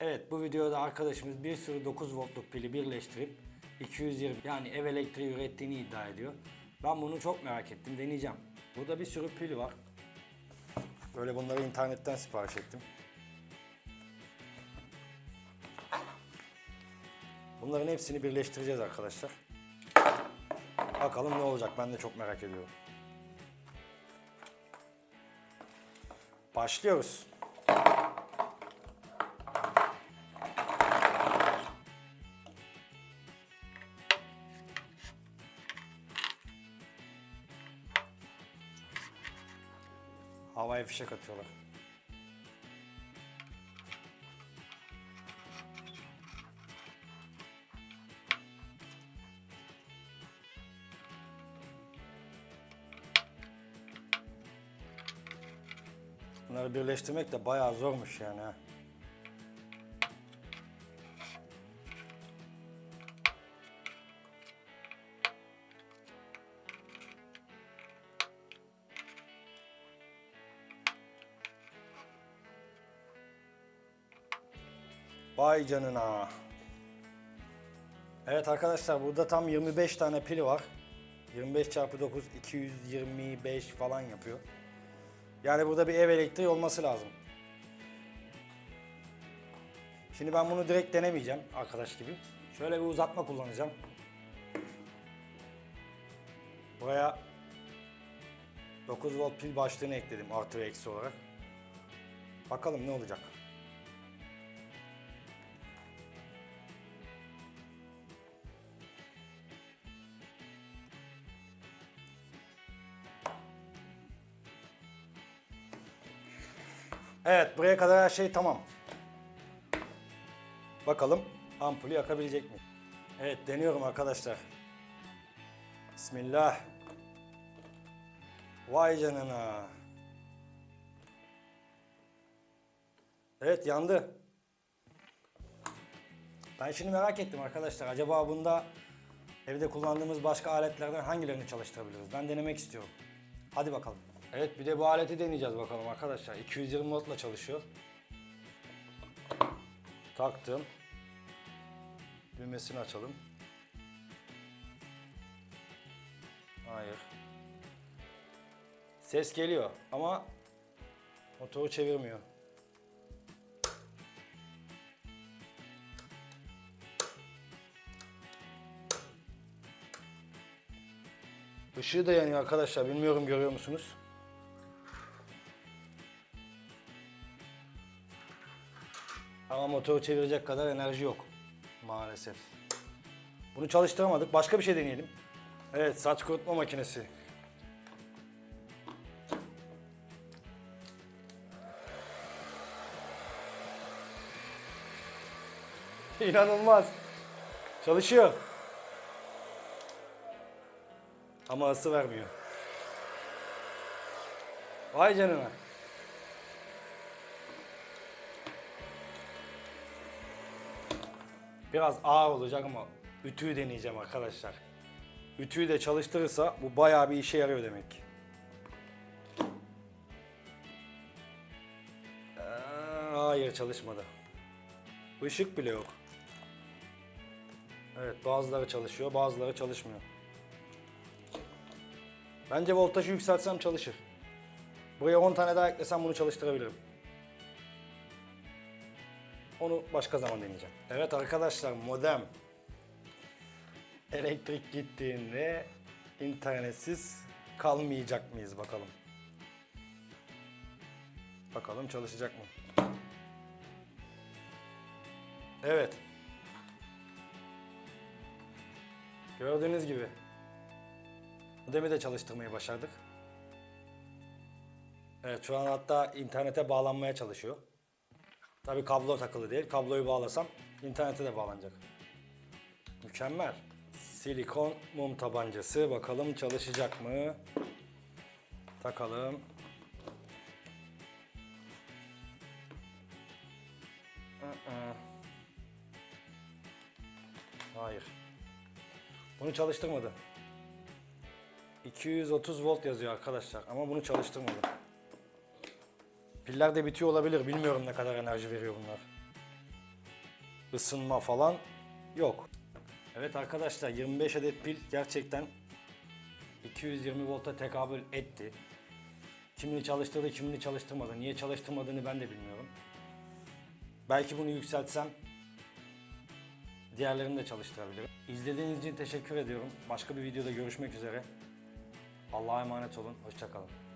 Evet bu videoda arkadaşımız bir sürü 9 voltluk pili birleştirip 220 yani ev elektriği ürettiğini iddia ediyor. Ben bunu çok merak ettim deneyeceğim. Burada bir sürü pil var. Böyle bunları internetten sipariş ettim. Bunların hepsini birleştireceğiz arkadaşlar. Bakalım ne olacak ben de çok merak ediyorum. Başlıyoruz. Havaya fişek atıyorlar. Bunları birleştirmek de bayağı zormuş yani ha. Vay canına. Evet arkadaşlar burada tam 25 tane pili var. 25 çarpı 9 225 falan yapıyor. Yani burada bir ev elektriği olması lazım. Şimdi ben bunu direkt denemeyeceğim arkadaş gibi. Şöyle bir uzatma kullanacağım. Buraya 9 volt pil başlığını ekledim artı ve eksi olarak. Bakalım ne olacak. Evet buraya kadar her şey tamam. Bakalım ampulü yakabilecek mi? Evet deniyorum arkadaşlar. Bismillah. Vay canına. Evet yandı. Ben şimdi merak ettim arkadaşlar. Acaba bunda evde kullandığımız başka aletlerden hangilerini çalıştırabiliriz? Ben denemek istiyorum. Hadi bakalım. Evet bir de bu aleti deneyeceğiz bakalım arkadaşlar. 220 voltla çalışıyor. Taktım. Düğmesini açalım. Hayır. Ses geliyor ama motoru çevirmiyor. Işığı da yanıyor arkadaşlar. Bilmiyorum görüyor musunuz? Ama motoru çevirecek kadar enerji yok. Maalesef. Bunu çalıştıramadık. Başka bir şey deneyelim. Evet, saç kurutma makinesi. İnanılmaz. Çalışıyor. Ama ısı vermiyor. Vay canına. Biraz ağır olacak ama ütüyü deneyeceğim arkadaşlar. Ütüyü de çalıştırırsa bu bayağı bir işe yarıyor demek. Ee, Hayır çalışmadı. Işık bile yok. Evet bazıları çalışıyor bazıları çalışmıyor. Bence voltajı yükseltsem çalışır. Buraya 10 tane daha eklesem bunu çalıştırabilirim. Onu başka zaman deneyeceğim. Evet arkadaşlar modem. Elektrik gittiğinde internetsiz kalmayacak mıyız bakalım. Bakalım çalışacak mı? Evet. Gördüğünüz gibi modemi de çalıştırmayı başardık. Evet şu an hatta internete bağlanmaya çalışıyor. Tabii kablo takılı değil. Kabloyu bağlasam internete de bağlanacak. Mükemmel. Silikon mum tabancası. Bakalım çalışacak mı? Takalım. Hayır. Bunu çalıştırmadı. 230 volt yazıyor arkadaşlar ama bunu çalıştırmadı. Piller de bitiyor olabilir. Bilmiyorum ne kadar enerji veriyor bunlar. ısınma falan yok. Evet arkadaşlar 25 adet pil gerçekten 220 volta tekabül etti. Kimini çalıştırdı, kimini çalıştırmadı. Niye çalıştırmadığını ben de bilmiyorum. Belki bunu yükseltsem diğerlerini de çalıştırabilirim. İzlediğiniz için teşekkür ediyorum. Başka bir videoda görüşmek üzere. Allah'a emanet olun. Hoşçakalın.